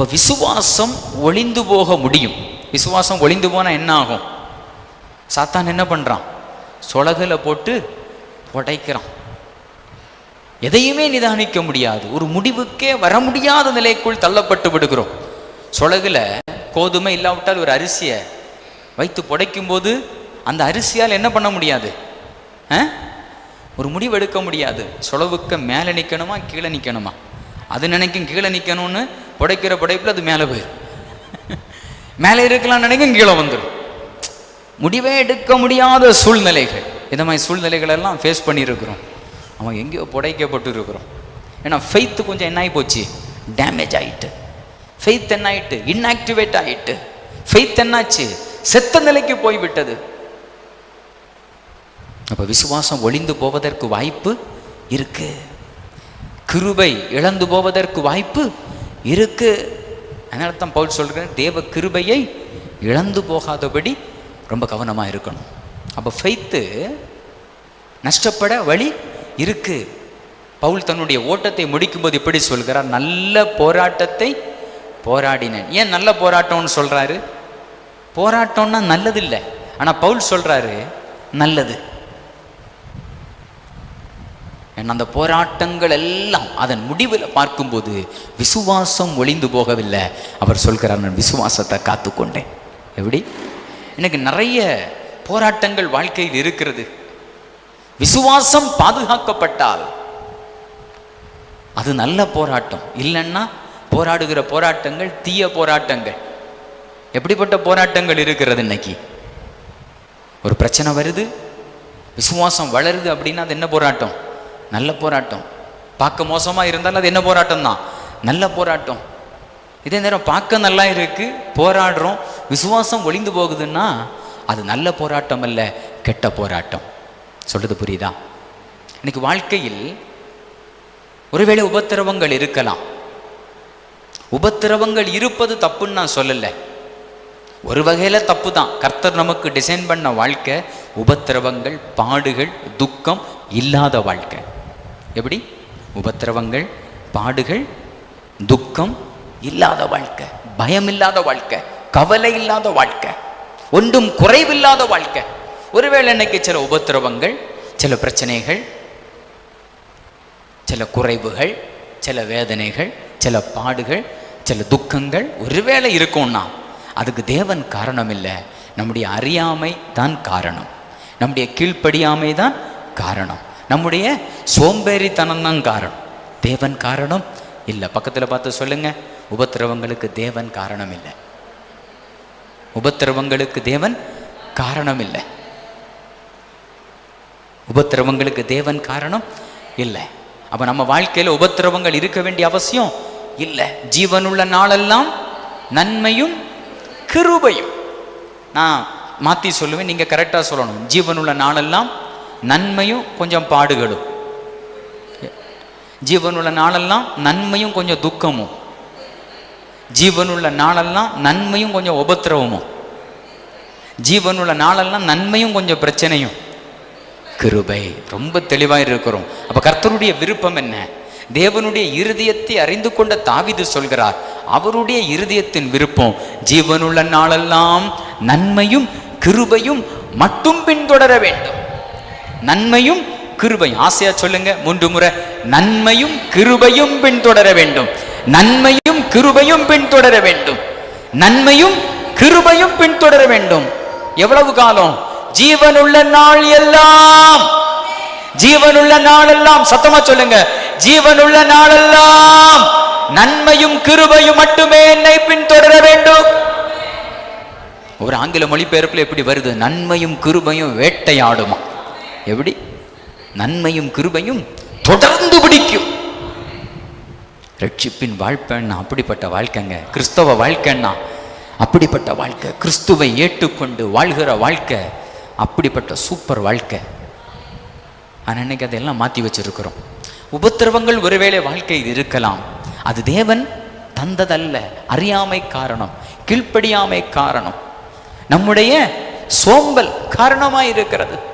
அப்போ விசுவாசம் ஒளிந்து போக முடியும். விசுவாசம் ஒளிந்து போனால் என்ன ஆகும் சாத்தான் என்ன பண்ணுறான் சொலகில் போட்டு உடைக்கிறான் எதையுமே நிதானிக்க முடியாது. ஒரு முடிவுக்கே வர முடியாத நிலைக்குள் தள்ளப்பட்டு விடுகிறோம். சொலகில் கோதுமை இல்லாவிட்டால் ஒரு அரிசியை வைத்து புடைக்கும் போது அந்த அரிசியால் என்ன பண்ண முடியாது? ஆ? ஒரு முடிவு எடுக்க முடியாது. சொலவுக்கு மேலே நிற்கணுமா கீழே நிற்கணுமா? அது நினைக்கும் கீழே நிற்கணும்னு புடைக்கிற புடைப்பில் அது மேலே போயிடும் மேலே இருக்கலாம் நினைக்கும் கீழே வந்துடும் முடிவே எடுக்க முடியாத சூழ்நிலைகள். இந்த மாதிரி சூழ்நிலைகள் எல்லாம் ஃபேஸ் பண்ணியிருக்கிறோம். அவன் எங்கேயோ புடைக்கப்பட்டு இருக்கிறோம் ஏன்னா ஃபெய்த்து கொஞ்சம் என்ன ஆகி போச்சு? டேமேஜ் ஆகிட்டு ஃபெய்த் என்ன ஆயிட்டு? இன்ஆக்டிவேட் ஆகிட்டு ஃபெய்த் என்னாச்சு செத்த நிலைக்கு போய்விட்டது. அப்போ விசுவாசம் ஒளிந்து போவதற்கு வாய்ப்பு இருக்கு. கிருபை இழந்து போவதற்கு வாய்ப்பு இருக்கு. அதனால தான் பவுல் சொல்கிறேன் தேவ கிருபையை இழந்து போகாதபடி ரொம்ப கவனமாக இருக்கணும். அப்போ ஃபெய்த்து நஷ்டப்பட வழி இருக்கு. பவுல் தன்னுடைய ஓட்டத்தை முடிக்கும்போது இப்படி சொல்கிறார்? நல்ல போராட்டத்தை போராடினேன். ஏன் நல்ல போராட்டம்னு சொல்கிறாரு போராட்டம்னா நல்லது இல்லை பவுல் சொல்கிறாரு நல்லது. ஏன்னா அந்த போராட்டங்கள் எல்லாம் அதன் முடிவில் பார்க்கும்போது விசுவாசம் ஒளிந்து போகவில்லை. அவர் சொல்கிறார் நான் விசுவாசத்தை காத்துக்கொண்டேன். எப்படி? எனக்கு நிறைய போராட்டங்கள் வாழ்க்கையில் இருக்கிறது. விசுவாசம் பாதுகாக்கப்பட்டால் அது நல்ல போராட்டம். இல்லைன்னா போராடுகிற போராட்டங்கள் தீய போராட்டங்கள். எப்படிப்பட்ட போராட்டங்கள் இருக்கிறது இன்னைக்கு? ஒரு பிரச்சனை வருது விசுவாசம் வளருது அப்படின்னா அது என்ன போராட்டம்? நல்ல போராட்டம். பார்க்க மோசமாக இருந்தாலும் அது என்ன போராட்டம் தான் நல்ல போராட்டம். இதே நேரம் பார்க்க நல்லா இருக்கு போராடுறோம் விசுவாசம் ஒளிந்து போகுதுன்னா அது நல்ல போராட்டம் அல்ல கெட்ட போராட்டம். சொல்றது புரியுதா? இன்னைக்கு வாழ்க்கையில் ஒருவேளை உபத்திரவங்கள் இருக்கலாம். உபத்திரவங்கள் இருப்பது தப்புன்னு நான் சொல்லலை. ஒரு வகையில் தப்பு தான் கர்த்தர் நமக்கு டிசைன் பண்ண வாழ்க்கை உபத்திரவங்கள் பாடுகள் துக்கம் இல்லாத வாழ்க்கை. எப்படி? உபத்திரவங்கள் பாடுகள் துக்கம் இல்லாத வாழ்க்கை பயம் இல்லாத வாழ்க்கை கவலை இல்லாத வாழ்க்கை ஒன்றும் குறைவில்லாத வாழ்க்கை. ஒருவேளை இன்னைக்கு சில உபத்திரவங்கள் சில பிரச்சனைகள் சில குறைவுகள் சில வேதனைகள் சில பாடுகள் சில துக்கங்கள் ஒருவேளை இருக்கும்னா அதுக்கு தேவன் காரணம் இல்லை நம்முடைய அறியாமை தான் காரணம். நம்முடைய கீழ்ப்படியாமை தான் காரணம். நம்முடைய சோம்பேறித்தனம் தான் காரணம். தேவன் காரணம் இல்லை. பக்கத்தில் பார்த்து சொல்லுங்க. உபத்திரவங்களுக்கு தேவன் காரணம் இல்லை உபத்திரவங்களுக்கு தேவன் காரணம் இல்லை உபத்திரவங்களுக்கு தேவன் காரணம் இல்லை. அப்போ நம்ம வாழ்க்கையில உபத்திரவங்கள் இருக்க வேண்டிய அவசியம் இல்லை. ஜீவனுள்ள நாளெல்லாம் நன்மையும் கிருபையும். நான் மாத்தி சொல்லுவேன். நீங்க கரெக்டா சொல்லணும். ஜீவனுள்ள நாளெல்லாம் நன்மையும் கொஞ்சம் பாடுகளும் ஜீவனுள்ள நாளெல்லாம் நன்மையும் கொஞ்சம் துக்கமும். ஜீவனுள்ள நாளெல்லாம் நன்மையும் கொஞ்சம் உபத்திரவமும். ஜீவனுள்ள நாளெல்லாம் நன்மையும் கொஞ்சம் பிரச்சனையும். கிருபை ரொம்ப தெளிவாக இருக்கிறோம். அப்போ கர்த்தருடைய விருப்பம் என்ன? தேவனுடைய இருதயத்தை அறிந்து கொண்ட தாவிது சொல்கிறார் அவருடைய இருதயத்தின் விருப்பம் ஜீவனுள்ள நாளெல்லாம் நன்மையும் கிருபையும் மட்டும் பின்தொடர வேண்டும். நன்மையும் கிருபையும். ஆசையா சொல்லுங்க மூன்று முறை. நன்மையும் கிருபையும் பின்தொடர வேண்டும். நன்மையும் கிருபையும் பின்தொடர வேண்டும். நன்மையும் கிருபையும் பின்தொடர வேண்டும். எவ்வளவு காலம்? ஜீவனுள்ள நாள் எல்லாம். ஜீவனுள்ள நாளெல்லாம் சத்தமா சொல்லுங்க. ஜீவனுள்ள நாளெல்லாம் நன்மையும் கிருபையும் மட்டுமே என்னை பின்தொடர வேண்டும். ஒரு ஆங்கில மொழிபெயர்ப்புல எப்படி வருது? நன்மையும் கிருபையும் வேட்டையாடுமா? எப்படி? நன்மையும் கிருபையும் தொடர்ந்து பிடிக்கும். ரட்சிப்பின் வாழ்க்கைன்னா அப்படிப்பட்ட வாழ்க்கைங்க. கிறிஸ்தவ வாழ்க்கைன்னா அப்படிப்பட்ட வாழ்க்கை. கிறிஸ்துவை ஏற்றுக்கொண்டு வாழ்கிற வாழ்க்கை அப்படிப்பட்ட சூப்பர் வாழ்க்கை. ஆனால் இன்னைக்கு அதையெல்லாம் மாற்றி வச்சிருக்கிறோம். உபத்திரவங்கள் ஒருவேளை வாழ்க்கை இருக்கலாம். அது தேவன் தந்ததல்ல அறியாமை காரணம் கீழ்ப்படியாமை காரணம். நம்முடைய சோம்பல் காரணமாக இருக்கிறது.